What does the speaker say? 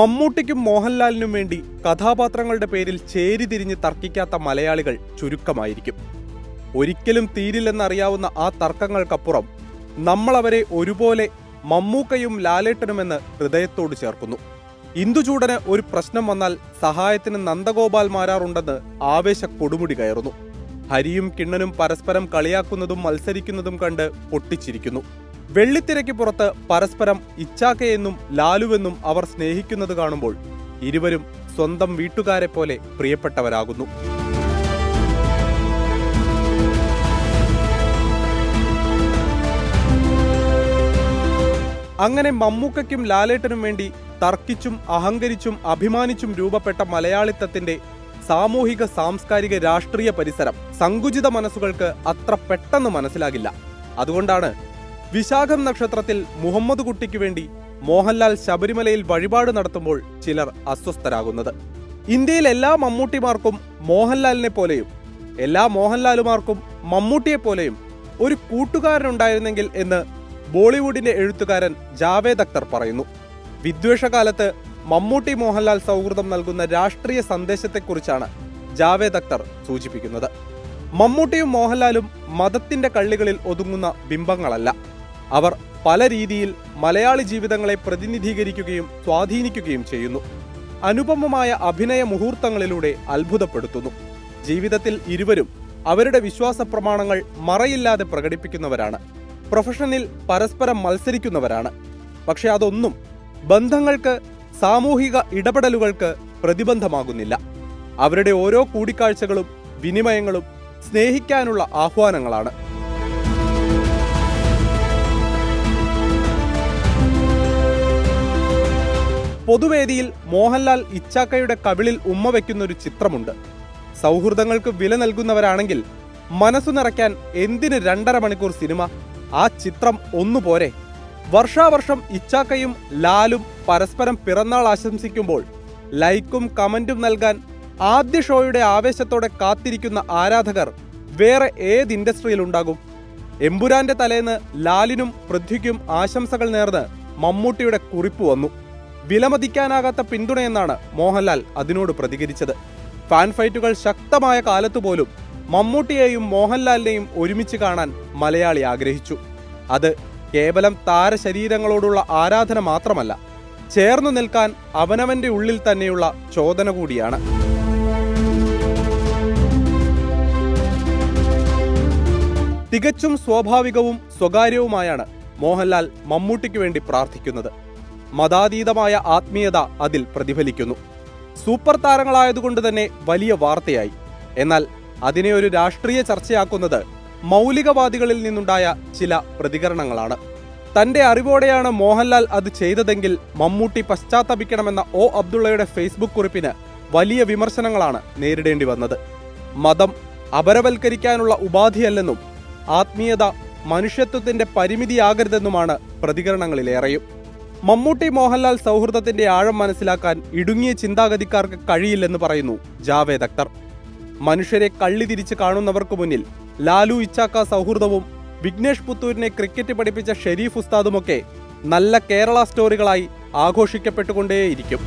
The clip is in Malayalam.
മമ്മൂട്ടിക്കും മോഹൻലാലിനും വേണ്ടി കഥാപാത്രങ്ങളുടെ പേരിൽ ചേരി തിരിഞ്ഞ് തർക്കിക്കാത്ത മലയാളികൾ ചുരുക്കമായിരിക്കും. ഒരിക്കലും തീരില്ലെന്നറിയാവുന്ന ആ തർക്കങ്ങൾക്കപ്പുറം നമ്മളവരെ ഒരുപോലെ മമ്മൂക്കയും ലാലേട്ടനുമെന്ന് ഹൃദയത്തോട് ചേർക്കുന്നു. ഇന്ദുചൂടന് ഒരു പ്രശ്നം വന്നാൽ സഹായത്തിന് നന്ദഗോപാൽ മാരാറുണ്ടെന്ന് ആവേശ കൊടുമുടി കയറുന്നു. ഹരിയും കിണ്ണനും പരസ്പരം കളിയാക്കുന്നതും മത്സരിക്കുന്നതും കണ്ട് പൊട്ടിച്ചിരിക്കുന്നു. വെള്ളിത്തിരയ്ക്ക് പുറത്ത് പരസ്പരം ഇച്ചാക്കയെന്നും ലാലുവെന്നും അവർ സ്നേഹിക്കുന്നത് കാണുമ്പോൾ ഇരുവരും സ്വന്തം വീട്ടുകാരെ പോലെ പ്രിയപ്പെട്ടവരാകുന്നു. അങ്ങനെ മമ്മൂക്കയ്ക്കും ലാലേട്ടനും വേണ്ടി തർക്കിച്ചും അഹങ്കരിച്ചും അഭിമാനിച്ചും രൂപപ്പെട്ട മലയാളിത്തത്തിന്റെ സാമൂഹിക സാംസ്കാരിക രാഷ്ട്രീയ പരിസരം സങ്കുചിത മനസ്സുകൾക്ക് അത്ര പെട്ടെന്ന് മനസ്സിലാകില്ല. അതുകൊണ്ടാണ് വിശാഖം നക്ഷത്രത്തിൽ മുഹമ്മദ് കുട്ടിക്ക് വേണ്ടി മോഹൻലാൽ ശബരിമലയിൽ വഴിപാട് നടത്തുമ്പോൾ ചിലർ അസ്വസ്ഥരാകുന്നത്. ഇന്ത്യയിൽ എല്ലാ മമ്മൂട്ടിമാർക്കും മോഹൻലാലിനെ പോലെയും എല്ലാ മോഹൻലാലുമാർക്കും മമ്മൂട്ടിയെ പോലെയും ഒരു കൂട്ടുകാരനുണ്ടായിരുന്നെങ്കിൽ എന്ന് ബോളിവുഡിന്റെ എഴുത്തുകാരൻ ജാവേദ് അക്തർ പറയുന്നു. വിദ്വേഷകാലത്ത് മമ്മൂട്ടി മോഹൻലാൽ സൗഹൃദം നൽകുന്ന രാഷ്ട്രീയ സന്ദേശത്തെക്കുറിച്ചാണ് ജാവേദ് അക്തർ സൂചിപ്പിക്കുന്നത്. മമ്മൂട്ടിയും മോഹൻലാലും മതത്തിന്റെ കള്ളികളിൽ ഒതുങ്ങുന്ന ബിംബങ്ങളല്ല. അവർ പല രീതിയിൽ മലയാളി ജീവിതങ്ങളെ പ്രതിനിധീകരിക്കുകയും സ്വാധീനിക്കുകയും ചെയ്യുന്നു. അനുപമമായ അഭിനയ മുഹൂർത്തങ്ങളിലൂടെ അത്ഭുതപ്പെടുത്തുന്നു. ജീവിതത്തിൽ ഇരുവരും അവരുടെ വിശ്വാസ പ്രമാണങ്ങൾ മറയില്ലാതെ പ്രകടിപ്പിക്കുന്നവരാണ്. പ്രൊഫഷനിൽ പരസ്പരം മത്സരിക്കുന്നവരാണ്. പക്ഷെ അതൊന്നും ബന്ധങ്ങൾക്ക് സാമൂഹിക ഇടപെടലുകൾക്ക് പ്രതിബന്ധമാകുന്നില്ല. അവരുടെ ഓരോ കൂടിക്കാഴ്ചകളും വിനിമയങ്ങളും സ്നേഹിക്കാനുള്ള ആഹ്വാനങ്ങളാണ്. പൊതുവേദിയിൽ മോഹൻലാൽ ഇച്ചാക്കയുടെ കവിളിൽ ഉമ്മ വയ്ക്കുന്ന ഒരു ചിത്രമുണ്ട്. സൗഹൃദങ്ങൾക്ക് വില നൽകുന്നവരാണെങ്കിൽ മനസ്സു നിറയ്ക്കാൻ എന്തിന് രണ്ടര മണിക്കൂർ സിനിമ? ആ ചിത്രം ഒന്നു പോരെ. വർഷാവർഷം ഇച്ചാക്കയും ലാലും പരസ്പരം പിറന്നാൾ ആശംസിക്കുമ്പോൾ ലൈക്കും കമന്റും നൽകാൻ ആദ്യ ഷോയുടെ ആവേശത്തോടെ കാത്തിരിക്കുന്ന ആരാധകർ വേറെ ഏത് ഇൻഡസ്ട്രിയിലുണ്ടാകും എമ്പുരാന്റെ തലേന്ന് ലാലിനും പൃഥ്വിക്കും ആശംസകൾ നേർന്ന് മമ്മൂട്ടിയുടെ കുറിപ്പ് വന്നു. വിലമതിക്കാനാകാത്ത പിന്തുണയെന്നാണ് മോഹൻലാൽ അതിനോട് പ്രതികരിച്ചത്. ഫാൻ ഫൈറ്റുകൾ ശക്തമായ കാലത്തുപോലും മമ്മൂട്ടിയെയും മോഹൻലാലിനെയും ഒരുമിച്ച് കാണാൻ മലയാളി ആഗ്രഹിച്ചു. അത് കേവലം താരശരീരങ്ങളോടുള്ള ആരാധന മാത്രമല്ല ചേർന്നു നിൽക്കാൻ അവനവന്റെ ഉള്ളിൽ തന്നെയുള്ള ചോദന കൂടിയാണ്. തികച്ചും സ്വാഭാവികവും സ്വകാര്യവുമായാണ് മോഹൻലാൽ മമ്മൂട്ടിക്ക് വേണ്ടി പ്രാർത്ഥിക്കുന്നത്. മതാതീതമായ ആത്മീയത അതിൽ പ്രതിഫലിക്കുന്നു. സൂപ്പർ താരങ്ങളായതുകൊണ്ട് തന്നെ വലിയ വാർത്തയായി. എന്നാൽ അതിനെ ഒരു രാഷ്ട്രീയ ചർച്ചയാക്കുന്നത് മൗലികവാദികളിൽ നിന്നുണ്ടായ ചില പ്രതികരണങ്ങളാണ്. തന്റെ അറിവോടെയാണ് മോഹൻലാൽ അത് ചെയ്തതെങ്കിൽ മമ്മൂട്ടി പശ്ചാത്തപിക്കണമെന്ന ഒ അബ്ദുള്ളയുടെ ഫേസ്ബുക്ക് കുറിപ്പിന് വലിയ വിമർശനങ്ങളാണ് നേരിടേണ്ടി വന്നത്. മതം അപരവൽക്കരിക്കാനുള്ള ഉപാധിയല്ലെന്നും ആത്മീയത മനുഷ്യത്വത്തിന്റെ പരിമിതിയാകരുതെന്നുമാണ് പ്രതികരണങ്ങളിലേറെയും. മമ്മൂട്ടി മോഹൻലാൽ സൗഹൃദത്തിന്റെ ആഴം മനസ്സിലാക്കാൻ ഇടുങ്ങിയ ചിന്താഗതിക്കാർക്ക് കഴിയില്ലെന്ന് പറയുന്നു ജാവേദ് അക്തർ. മനുഷ്യരെ കള്ളി തിരിച്ച് കാണുന്നവർക്ക് മുന്നിൽ ലാലു ഇച്ചാക്ക സൗഹൃദവും വിഘ്നേഷ് പുത്തൂരിനെ ക്രിക്കറ്റ് പഠിപ്പിച്ച ഷെരീഫ് ഉസ്താദുമൊക്കെ നല്ല കേരള സ്റ്റോറികളായി ആഘോഷിക്കപ്പെട്ടുകൊണ്ടേയിരിക്കും.